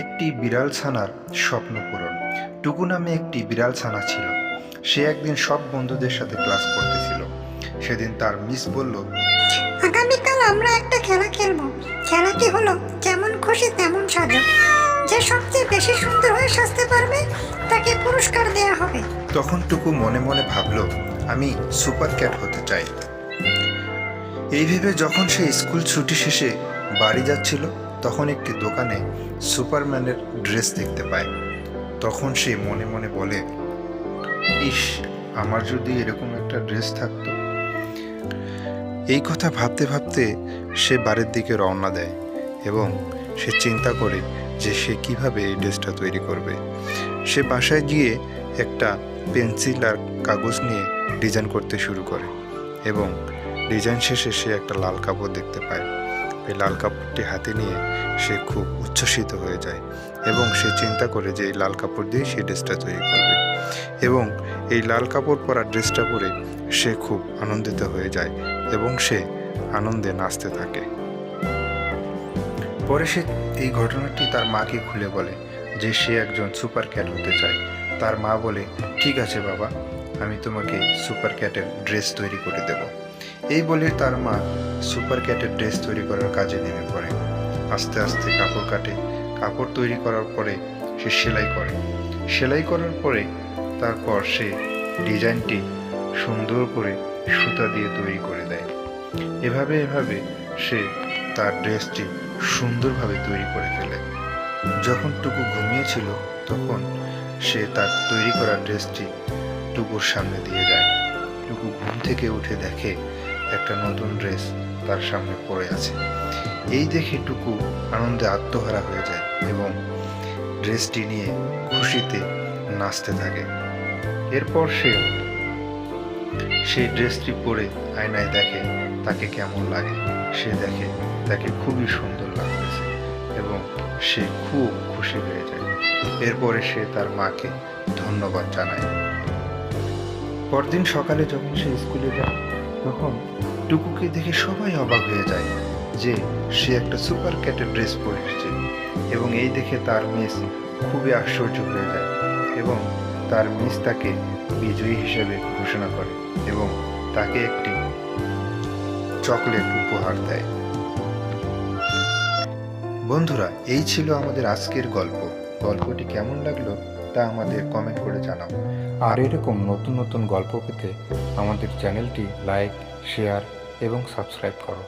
একটি বিড়াল ছানার স্বপ্ন পূরণ। টুকু নামে একটি বিড়াল ছানা ছিল। সে একদিন সব বন্ধুদের সাথে ক্লাস করতেছিল। সেদিন তার মিস বলল আগামীকাল আমরা একটা খেলা খেলব। খেলাটি হলো যেমন খুশি তেমন সাজো। যে সবচেয়ে বেশি সুন্দর হয়ে সাজতে পারবে তাকে পুরস্কার দেয়া হবে। তখন টুকু মনে মনে ভাবল আমি সুপার ক্যাট হতে চাই। এই ভেবে যখন সে স্কুল ছুটি শেষে বাড়ি যাচ্ছিল তখন একটি দোকানে সুপারম্যানের ড্রেস দেখতে পায়। তখন সে মনে মনে বলে, ইস, আমার যদি এরকম একটা ড্রেস থাকতো? এই কথা ভাবতে ভাবতে সে বাড়ির দিকে রওনা দেয় এবং সে চিন্তা করে যে সে কীভাবে এই ড্রেসটা তৈরি করবে। সে বাসায় গিয়ে একটা পেন্সিল আর কাগজ নিয়ে ডিজাইন করতে শুরু করে এবং ডিজাইন শেষে সে একটা লাল কাপড় দেখতে পায়। এই লাল কাপড়টি হাতে নিয়ে সে খুব উচ্ছ্বসিত হয়ে যায় এবং সে চিন্তা করে যে এই লাল কাপড় দিয়ে সে ড্রেসটা তৈরি করবে। এবং এই লাল কাপড় পরা ড্রেসটা পরে সে খুব আনন্দিত হয়ে যায় এবং সে আনন্দে নাচতে থাকে। পরে সে এই ঘটনাটি তার মাকে খুলে বলে যে সে একজন সুপার ক্যাট হতে চায়। তার মা বলে, ঠিক আছে বাবা, আমি তোমাকে সুপার ক্যাটের ড্রেস তৈরি করে দেব। এই বলে তার মা সুপার ক্যাটের ড্রেস তৈরি করার কাজে নেমে পড়ে। আস্তে আস্তে কাপড় কাটে। কাপড় তৈরি করার পরে সে সেলাই করে। সেলাই করার পরে তারপর সে ডিজাইনটি সুন্দর করে সুতা দিয়ে তৈরি করে দেয়। এভাবে এভাবে সে তার ড্রেসটি সুন্দরভাবে তৈরি করে ফেলে। যখন টুকু ঘুমিয়েছিল, তখন সে তার তৈরি করা ড্রেসটি টুকুর সামনে দিয়ে যায়। টুকু ঘুম থেকে উঠে দেখে একটা নতুন ড্রেস তার সামনে পড়ে আছে। এই দেখে টুকু আনন্দে আত্মহারা হয়ে যায় এবং ড্রেসটি নিয়ে খুশিতে নাচতে থাকে। এরপর সে সেই ড্রেসটি পরে আয়নায় দেখে তাকে কেমন লাগে। সে দেখে তাকে খুবই সুন্দর লাগতেছে এবং সে খুব খুশি হয়ে যায়। এরপরে সে তার মাকে ধন্যবাদ জানায়। পরদিন সকালে যখন সে স্কুলে যায় তখন টুকুকে দেখে সবাই অবাক হয়ে যায় যে সে একটা সুপার ক্যাটের ড্রেস পরে এসেছে এবং এই দেখে তার মিস খুবই আশ্চর্য হয়ে যায় এবং তার মিস তাকে বিজয়ী হিসেবে ঘোষণা করে এবং তাকে একটি চকলেট উপহার দেয়। বন্ধুরা, এই ছিল আমাদের আজকের গল্প। গল্পটি কেমন লাগল তা আমাদের কমেন্ট করে জানাও। আর এরকম নতুন নতুন গল্প পেতে আমাদের চ্যানেলটি লাইক শেয়ার এবং সাবস্ক্রাইব করো।